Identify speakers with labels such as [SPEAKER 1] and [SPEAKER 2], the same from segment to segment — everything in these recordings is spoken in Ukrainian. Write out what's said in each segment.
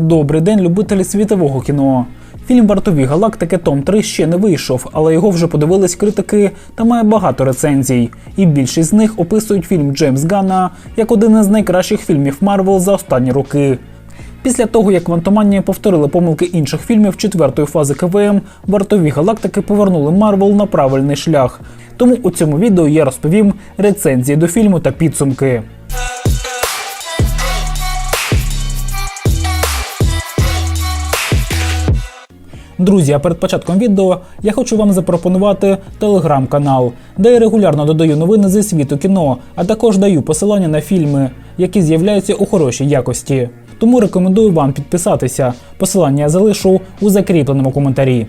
[SPEAKER 1] Добрий день, любителі світового кіно. Фільм Вартові галактики Том 3 ще не вийшов, але його вже подивились критики та має багато рецензій. І більшість з них описують фільм Джеймс Ганна як один із найкращих фільмів Марвел за останні роки. Після того, як Вантоманія повторили помилки інших фільмів четвертої фази КВМ, вартові галактики повернули Марвел на правильний шлях. Тому у цьому відео я розповім рецензії до фільму та підсумки. Друзі, а перед початком відео я хочу вам запропонувати телеграм-канал, де я регулярно додаю новини зі світу кіно, а також даю посилання на фільми, які з'являються у хорошій якості. Тому рекомендую вам підписатися. Посилання я залишу у закріпленому коментарі.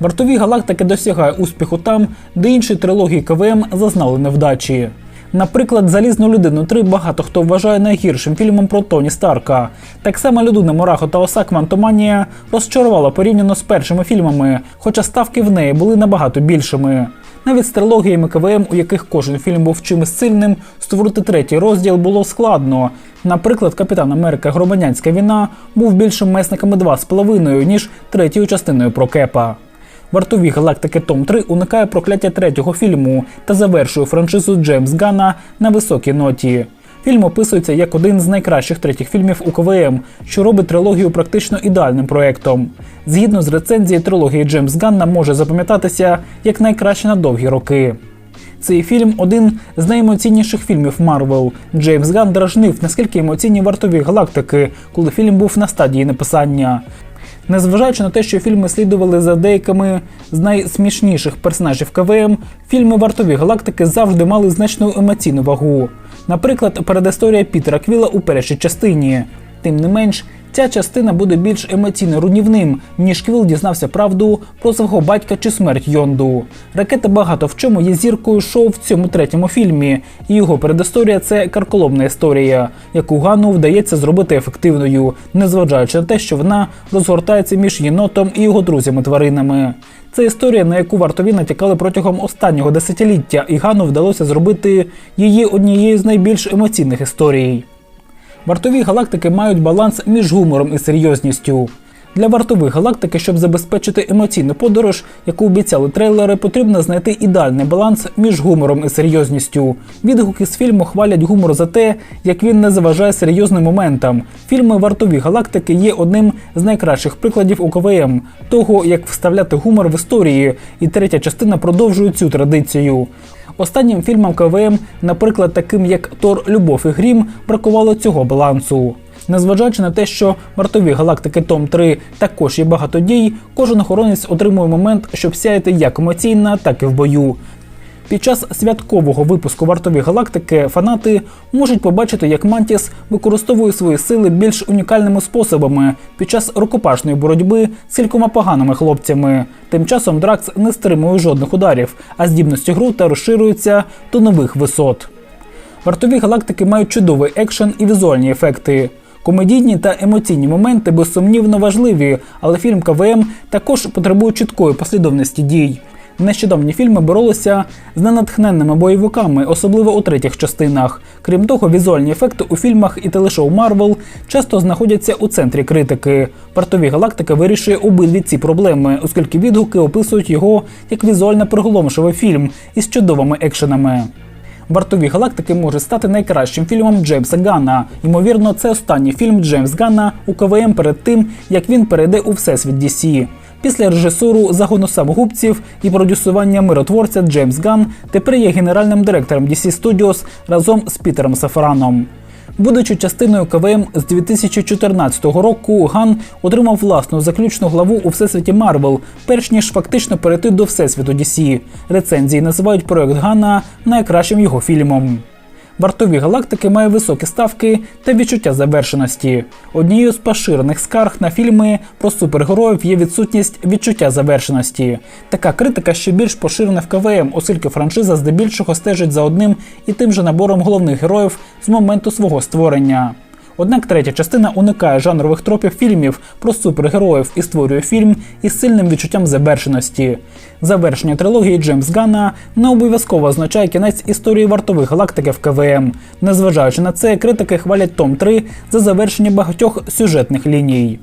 [SPEAKER 1] Вартові галактики досягає успіху там, де інші трилогії КВМ зазнали невдачі. Наприклад, Залізну людину 3 багато хто вважає найгіршим фільмом про Тоні Старка. Так само людина Морахо та Оса Квантоманія розчарувала порівняно з першими фільмами, хоча ставки в неї були набагато більшими. Навіть з трилогіями КВМ, у яких кожен фільм був чимось сильним, створити третій розділ було складно. Наприклад, Капітан Америка Громадянська війна був більшим месниками 2,5, ніж третьою частиною про Кепа. Вартові галактики Том 3 уникає прокляття третього фільму та завершує франшизу Джеймс Ганна на високій ноті. Фільм описується як один з найкращих третіх фільмів у КВМ, що робить трилогію практично ідеальним проектом. Згідно з рецензії трилогії Джеймс Ганна може запам'ятатися як найкраще на довгі роки. Цей фільм один з найемоційніших фільмів Марвел. Джеймс Ган дражнив, наскільки емоційні вартові галактики, коли фільм був на стадії написання. Незважаючи на те, що фільми слідували за деякими з найсмішніших персонажів КВМ, фільми вартові галактики завжди мали значну емоційну вагу. Наприклад, передісторія Пітера Квіла у першій частині. Тим не менш, ця частина буде більш емоційно руйнівним, ніж Квіл дізнався правду про свого батька чи смерть Йонду. Ракета багато в чому є зіркою шоу в цьому третьому фільмі, і його передісторія це карколомна історія, яку Гану вдається зробити ефективною, незважаючи на те, що вона розгортається між єнотом і його друзями-тваринами. Це історія, на яку вартові натякали протягом останнього десятиліття, і Гану вдалося зробити її однією з найбільш емоційних історій. Вартові галактики мають баланс між гумором і серйозністю. Для вартових галактики, щоб забезпечити емоційну подорож, яку обіцяли трейлери, потрібно знайти ідеальний баланс між гумором і серйозністю. Відгуки з фільму хвалять гумор за те, як він не заважає серйозним моментам. Фільми Вартові галактики є одним з найкращих прикладів у КВМ, того як вставляти гумор в історії, і третя частина продовжує цю традицію. Останнім фільмам КВМ, наприклад, таким як Тор Любов і Грім, бракувало цього балансу. Незважаючи на те, що вартові галактики Том 3 також є багато дій, кожен охоронець отримує момент, щоб сяяти як емоційно, так і в бою. Під час святкового випуску вартові галактики фанати можуть побачити, як Мантіс використовує свої сили більш унікальними способами під час рукопашної боротьби з кількома поганими хлопцями. Тим часом Дракс не стримує жодних ударів, а здібності Грута розширюються до нових висот. Вартові галактики мають чудовий екшен і візуальні ефекти. Комедійні та емоційні моменти безсумнівно важливі, але фільм КВМ також потребує чіткої послідовності дій. Нещодавні фільми боролися з ненатхненними бойовиками, особливо у третіх частинах. Крім того, візуальні ефекти у фільмах і телешоу Марвел часто знаходяться у центрі критики. Вартові галактики вирішує обидві ці проблеми, оскільки відгуки описують його як візуально приголомшивий фільм із чудовими екшенами. Вартові галактики може стати найкращим фільмом Джеймса Ганна. Ймовірно, це останній фільм Джеймс Ганна у КВМ перед тим, як він перейде у всесвіт DC. Після режисуру загону самогубців і продюсування миротворця Джеймс Ган тепер є генеральним директором DC Studios разом з Пітером Сафараном. Будучи частиною КВМ з 2014 року, Ган отримав власну заключну главу у всесвіті Марвел, перш ніж фактично перейти до всесвіту DC. Рецензії називають проект Гана найкращим його фільмом. Вартові галактики має високі ставки та відчуття завершеності. Однією з поширених скарг на фільми про супергероїв є відсутність відчуття завершеності. Така критика ще більш поширена в КВМ, оскільки франшиза здебільшого стежить за одним і тим же набором головних героїв з моменту свого створення. Однак третя частина уникає жанрових тропів фільмів про супергероїв і створює фільм із сильним відчуттям завершеності. Завершення трилогії Джеймс Ганна не обов'язково означає кінець історії вартових галактики в КВМ. Незважаючи на це, критики хвалять Том 3 за завершення багатьох сюжетних ліній.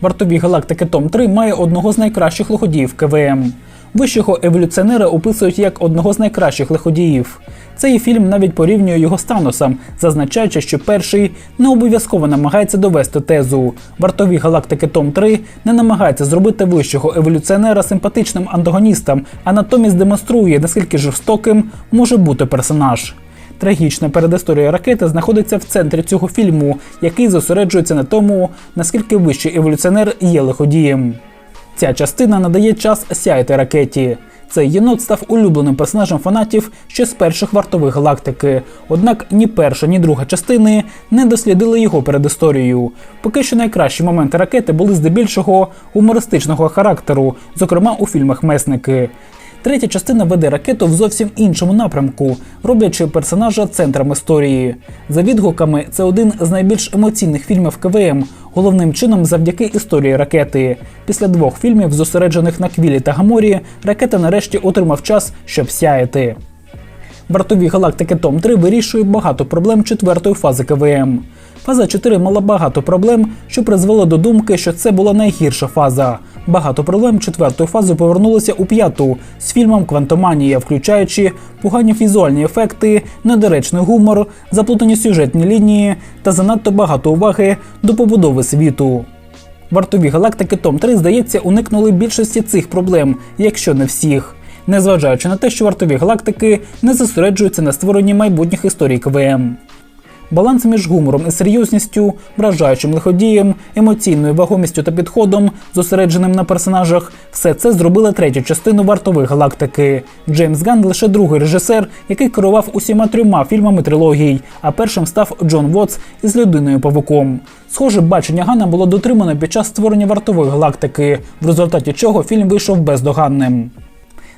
[SPEAKER 1] Вартові галактики Том 3 має одного з найкращих лиходіїв КВМ. Вищого еволюціонера описують як одного з найкращих лиходіїв. Цей фільм навіть порівнює його з Таносом, зазначаючи, що перший не обов'язково намагається довести тезу. Вартові галактики Том 3 не намагається зробити вищого еволюціонера симпатичним антагоністом, а натомість демонструє, наскільки жорстоким може бути персонаж. Трагічна передісторія ракети знаходиться в центрі цього фільму, який зосереджується на тому, наскільки вищий еволюціонер є лиходієм. Ця частина надає час сяяти ракеті. Цей єнот став улюбленим персонажем фанатів ще з перших вартових галактики. Однак ні перша, ні друга частини не дослідили його передісторію. Поки що найкращі моменти ракети були здебільшого гумористичного характеру, зокрема у фільмах Месники. Третя частина веде ракету в зовсім іншому напрямку, роблячи персонажа центром історії. За відгуками, це один з найбільш емоційних фільмів КВМ, головним чином завдяки історії ракети. Після двох фільмів, зосереджених на Квілі та Гаморі, ракета нарешті отримав час, щоб сяяти. Вартові галактики Том 3 вирішує багато проблем четвертої фази КВМ. Фаза 4 мала багато проблем, що призвело до думки, що це була найгірша фаза. Багато проблем четвертої фази повернулося у п'яту з фільмом Квантоманія, включаючи погані візуальні ефекти, недоречний гумор, заплутані сюжетні лінії та занадто багато уваги до побудови світу. Вартові галактики Том 3, здається, уникнули більшості цих проблем, якщо не всіх. Незважаючи на те, що вартові галактики не зосереджуються на створенні майбутніх історій КВМ. Баланс між гумором і серйозністю, вражаючим лиходієм, емоційною вагомістю та підходом, зосередженим на персонажах, все це зробила третю частину вартових галактики. Джеймс Ганн лише другий режисер, який керував усіма трьома фільмами трилогій, а першим став Джон Вотс із людиною павуком. Схоже, бачення Ганна було дотримано під час створення вартової галактики, в результаті чого фільм вийшов бездоганним.